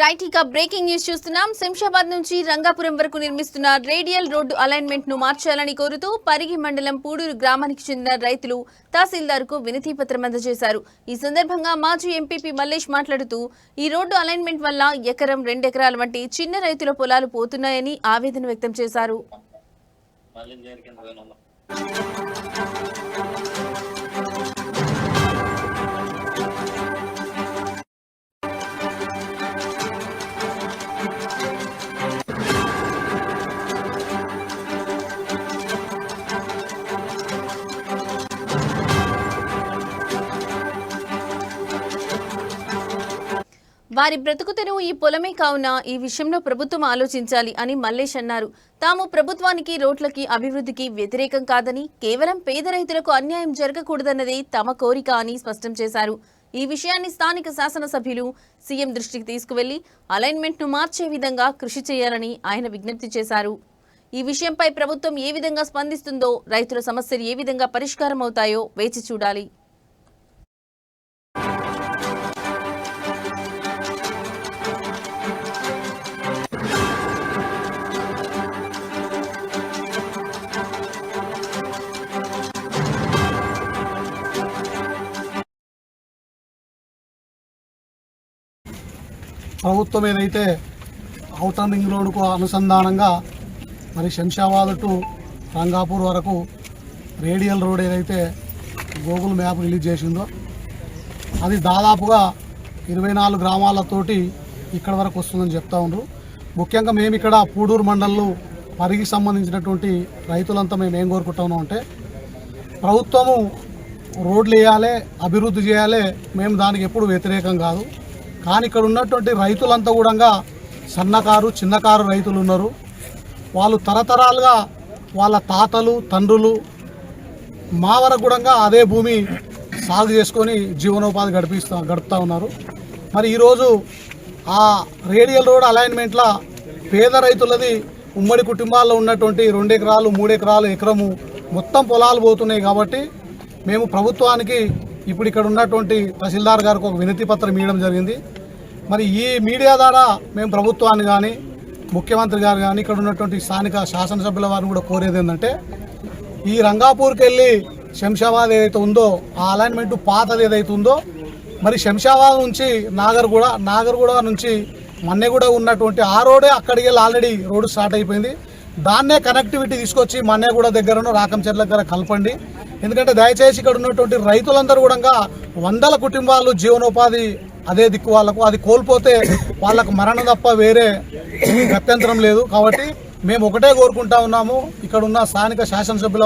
Right ఇక breaking news చూస్తున్నాం. శంషాబాద్ నుంచి రంగాపురం వరకు నిర్మిస్తున్న రేడియల్ రోడ్డు అలైన్మెంట్ను మార్చాలని కోరుతూ పరిగి మండలం పూడూరు గ్రామానికి చెందిన రైతులు తహసీల్దార్కు వినతి పత్రం అందజేశారు. ఈ సందర్భంగా మాజీ ఎంపీపీ మల్లేష్ మాట్లాడుతూ ఈ రోడ్డు అలైన్మెంట్ వల్ల ఎకరం రెండెకరాల వంటి చిన్న రైతుల పొలాలు పోతున్నాయని ఆవేదన వ్యక్తం చేశారు. వారి బ్రతుకు తెరువు ఈ పొలమే కావున ఈ విషయంలో ప్రభుత్వం ఆలోచించాలి అని మల్లేష్ అన్నారు. తాము ప్రభుత్వానికి రోడ్లకి అభివృద్ధికి వ్యతిరేకం కాదని కేవలం పేద రైతులకు అన్యాయం జరగకూడదన్నదే తమ కోరిక అని స్పష్టం చేశారు. ఈ విషయాన్ని స్థానిక శాసనసభ్యులు సీఎం దృష్టికి తీసుకువెళ్ళి అలైన్మెంట్ను మార్చే విధంగా కృషి చేయాలని ఆయన విజ్ఞప్తి చేశారు. ఈ విషయంపై ప్రభుత్వం ఏ విధంగా స్పందిస్తుందో రైతుల సమస్యలు ఏ విధంగా పరిష్కారం అవుతాయో వేచి చూడాలి. ప్రభుత్వం ఏదైతే ఔటర్ రింగ్ రోడ్డుకు అనుసంధానంగా మరి శంషాబాద్ టు రంగాపూర్ వరకు రేడియల్ రోడ్ ఏదైతే గూగుల్ మ్యాప్ రిలీజ్ చేసిందో అది దాదాపుగా ఇరవై నాలుగు గ్రామాలతోటి ఇక్కడ వరకు వస్తుందని చెప్తా ఉండ్రు. ముఖ్యంగా మేము ఇక్కడ పూడూరు మండల్లో పరిగి సంబంధించినటువంటి రైతులంతా మేము ఏం కోరుకుంటా అంటే ప్రభుత్వము రోడ్లు వేయాలి అభివృద్ధి చేయాలి మేము దానికి ఎప్పుడు వ్యతిరేకం కాదు. కానీ ఇక్కడ ఉన్నటువంటి రైతులంతా కూడా సన్నకారు చిన్నకారు రైతులు ఉన్నారు. వాళ్ళు తరతరాలుగా వాళ్ళ తాతలు తండ్రులు మా వరకు కూడా అదే భూమి సాగు చేసుకొని జీవనోపాధి గడిపిస్తా గడుపుతూ ఉన్నారు. మరి ఈరోజు ఆ రేడియల్ రోడ్ అలైన్మెంట్లో పేద రైతులది ఉమ్మడి కుటుంబాల్లో ఉన్నటువంటి రెండు ఎకరాలు మూడు ఎకరాలు ఎకరము మొత్తం పొలాలు పోతున్నాయి కాబట్టి మేము ప్రభుత్వానికి ఇప్పుడు ఇక్కడ ఉన్నటువంటి తహసీల్దార్ గారికి ఒక వినతి పత్రం ఇవ్వడం జరిగింది. మరి ఈ మీడియా ద్వారా మేము ప్రభుత్వాన్ని కానీ ముఖ్యమంత్రి గారు కానీ ఇక్కడ ఉన్నటువంటి స్థానిక శాసనసభ్యుల వారిని కూడా కోరేది ఏంటంటే ఈ రంగాపూర్కి వెళ్ళి శంషాబాద్ ఏదైతే ఉందో ఆ అలైన్మెంట్ పాతది ఏదైతే ఉందో మరి శంషాబాద్ నుంచి నాగర్గూడ నాగర్గూడ నుంచి మన్నెగూడ ఉన్నటువంటి ఆ రోడే అక్కడికి వెళ్ళి ఆల్రెడీ రోడ్డు స్టార్ట్ అయిపోయింది. దాన్నే కనెక్టివిటీ తీసుకొచ్చి మన్నెగూడ దగ్గరను రాకంచెర్ల దగ్గర కలపండి. ఎందుకంటే దయచేసి ఇక్కడ ఉన్నటువంటి రైతులందరూ కూడా వందల కుటుంబాలు జీవనోపాధి అదే దిక్కు వాళ్ళకు అది కోల్పోతే వాళ్ళకు మరణం తప్ప వేరే గత్యంతరం లేదు. కాబట్టి మేము ఒకటే కోరుకుంటా ఉన్నాము. ఇక్కడ ఉన్న స్థానిక శాసనసభ్యుల